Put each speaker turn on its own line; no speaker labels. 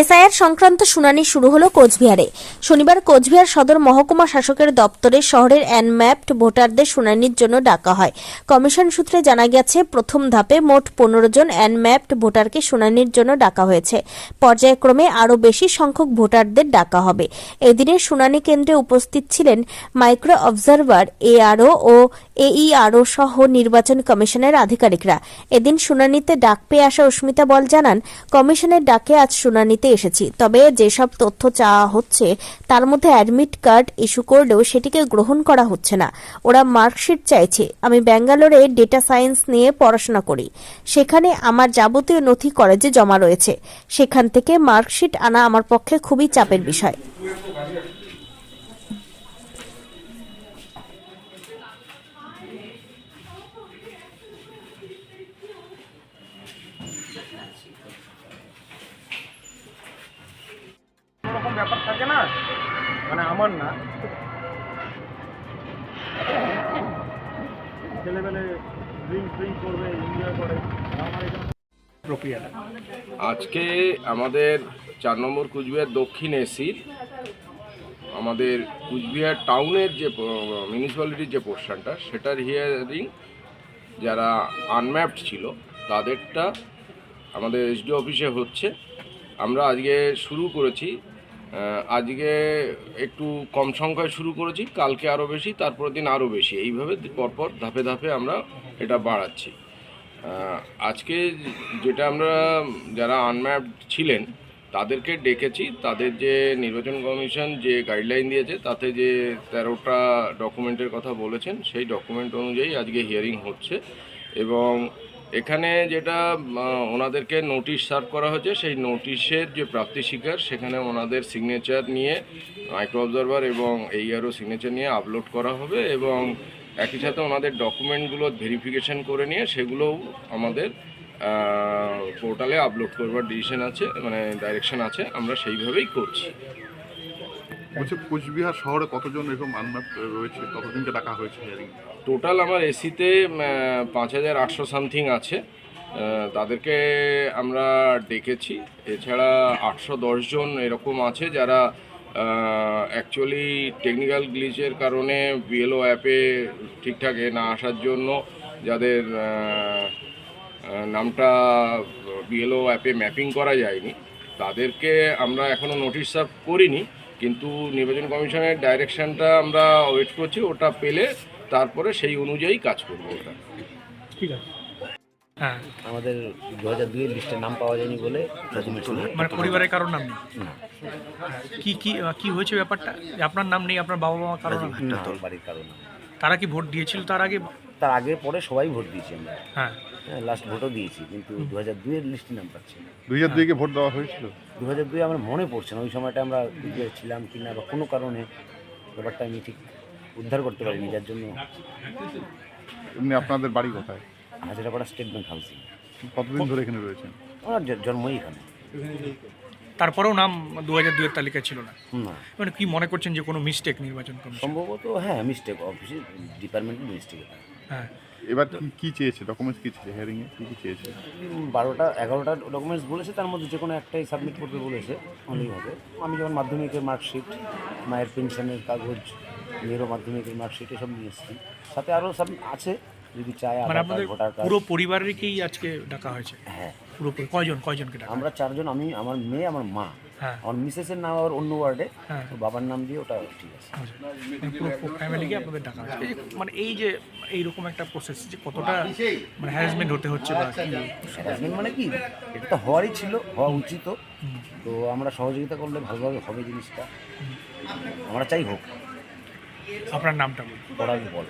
SIR সংক্রান্ত শুনানি শুরু হলো কোচবিহারে। শনিবার কোচবিহার সদর মহকুমা শাসকের দপ্তরে শহরের অ্যানম্যাপড ভোটারদের শুনানির জন্য ডাকা হয়। কমিশন সূত্রে জানা গেছে, প্রথম ধাপে মোট পনেরো জন অ্যানম্যাপড ভোটারকে শুনানির জন্য ডাকা হয়েছে। পর্যায়ক্রমে আরও বেশি সংখ্যক ভোটারদের ডাকা হবে। এদিনের শুনানি কেন্দ্রে উপস্থিত ছিলেন micro observer, A R O ও এইআরও সহ নির্বাচন কমিশনের আধিকারিকরা। এদিন শুনানিতে ডাক পেয়ে আসা অস্মিতা বল জানান, কমিশনের ডাকে আজ শুনানিতে এসেছি। তবে যেসব তথ্য চাওয়া হচ্ছে, তার মধ্যে অ্যাডমিট কার্ড ইস্যু করলেও সেটিকে গ্রহণ করা হচ্ছে না। ওরা মার্কশিট চাইছে, আমি ব্যাঙ্গালোরে ডেটা সায়েন্স নিয়ে পড়াশোনা করি। সেখানে আমার যাবতীয় নথি কলেজে জমা রয়েছে। সেখান থেকে মার্কশিট আনা আমার পক্ষে খুবই চাপের বিষয়।
ব্যাপার থাকে না? মানে আমার না। ছেলেবেলে ড্রিঙ্ক ড্রিঙ্ক করবে এনজয় করে। আমার
আজকে আমাদের চার নম্বর কুচবিহার দক্ষিণ এসির আমাদের কুচবিহার টাউনের যে মিউনিসিপ্যালিটির যে পোর্শনটা, সেটার হিয়ারিং যারা আনম্যাপড ছিল, তাদেরটা আমাদের এসডি অফিসে হচ্ছে। আমরা আজকে শুরু করেছি আজকে একটু কম সংখ্যায় শুরু করেছি, কালকে আরও বেশি, তারপরের দিন আরও বেশি। এইভাবে পরপর ধাপে ধাপে আমরা এটা বাড়াচ্ছি। আজকে যেটা আমরা, যারা আনম্যাপড ছিলেন, তাদেরকে ডেকেছি, তাদের যে নির্বাচন কমিশন যে গাইডলাইন দিয়েছে, তাতে যে তেরোটা ডকুমেন্টের কথা বলেছেন, সেই ডকুমেন্ট অনুযায়ী আজকে হিয়ারিং হচ্ছে। এবং এখানে যেটা ওনাদেরকে নোটিশ সার্ভ করা হয়েছে, সেই নোটিশের যে প্রাপ্তি শিকার, সেখানে ওনাদের সিগনেচার নিয়ে মাইক্রো অবজারভার এবং এই আরও সিগনেচার নিয়ে আপলোড করা হবে এবং একই সাথে ওনাদের ডকুমেন্টগুলো ভেরিফিকেশন করে নিয়ে সেগুলোও আমাদের পোর্টালে আপলোড করবার ডিসিশন আছে মানে ডাইরেকশন আছে, আমরা সেইভাবেই করছি।
বলছি কোচবিহার শহরে কতজন এরকম আনম্যাপ রয়েছে? কতজনকে ডাকা হয়েছে
টোটাল আমার এসিতে পাঁচ হাজার আটশো সামথিং আছে। তাদেরকে আমরা ডেকেছি। এছাড়া আটশো দশজন এরকম আছে যারা অ্যাকচুয়ালি টেকনিক্যাল গ্লিচের কারণে বিএলও অ্যাপে ঠিকঠাক না আসার জন্য যাদের নামটা বিএলও অ্যাপে ম্যাপিং করা যায়নি, তাদেরকে আমরা এখনও নোটিশ সার্ভ করিনি। কিন্তু নির্বাচন কমিশনের ডাইরেকশনটা আমরা ওয়েট করছি ওটা পেলে তারপরে সেই অনুযায়ী কাজ করব ওটা।
ঠিক আছে। হ্যাঁ।
আমাদের দু হাজার দুইয়ের লিস্টে নাম পাওয়া যায়নি বলে
মানে পরিবারের কারোর নাম নেই? কি কি কি হয়েছে ব্যাপারটা? আপনার নাম নেই আপনার বাবা মা কারোর নাম?
বাড়ির কারণে
তারা কি ভোট দিয়েছিল তার আগে?
তার আগে পরে সবাই ভোট দিয়েছি আমরা।
হ্যাঁ।
লাস্ট ভোটও দিয়েছি কিন্তু দু হাজার দুইয়ের লিস্টে নাম পাচ্ছি না।
দুই হাজার দুইকে ভোট দেওয়া হয়েছিল?
দু হাজার দুই আমার মনে পড়ছে না ওই সময়টা আমরা কুচবিহার ছিলাম কি না বা কোনো কারণে ব্যাপারটা আমি ঠিক উদ্ধার করতে পারিনি যার জন্য
এমনি আপনাদের বাড়ি কোথায়?
হাজারাপাড়া স্টেট ব্যাংক হাউসিং
কতদিন ধরে এখানে রয়েছেন?
আমার জন্মই এখানে।
তারপরেও নাম দু হাজার দুয়ের তালিকায় ছিল না। মানে কি মনে করছেন যে কোনো মিস্টেক নির্বাচন
সম্ভবত হ্যাঁ মিস্টেক অফিসে ডিপার্টমেন্টের মিস্টেক
হ্যাঁ।
এবার কি কি চেয়েছে? ডকুমেন্টস কি ছিল? হিয়ারিং এ কি কি চেয়েছে?
বারোটা এগারোটা ডকুমেন্টস বলেছে তার মধ্যে যে কোনো একটাই সাবমিট করতে বলেছে হবে। আমি যেমন মাধ্যমিকের মার্কশিট মায়ের পেনশনের কাগজ মেয়েরও মাধ্যমিকের মার্কশিট এসব নিয়ে এসেছি। সাথে আরও সব আছে যদি চায়
মানে আপনাদের পুরো পরিবারেরকেই আজকে ডাকা হয়েছে?
হ্যাঁ।
পুরো পরি- কয়জন কয়জনকে ডাকা
আমরা চারজন আমি আমার মেয়ে আমার মা। আমার মিসেসের নাম আবার অন্য ওয়ার্ডে
হ্যাঁ।
তো বাবার নাম দিয়ে ওটা ঠিক আছে।
আচ্ছা। মানে ফ্যামিলিকে আপনাদের ডাকা মানে এই যে এইরকম একটা প্রসেস যে কতটা মানে হ্যারাসমেন্ট হতে হচ্ছে বা
হ্যারাসমেন্ট মানে কি? এটা তো হওয়ারই ছিল হওয়া উচিত। তো আমরা সহযোগিতা করলে ভালোভাবে হবে জিনিসটা। আমরা চাই হোক।
আপনার নামটা বলুন।
পড়াবি বল।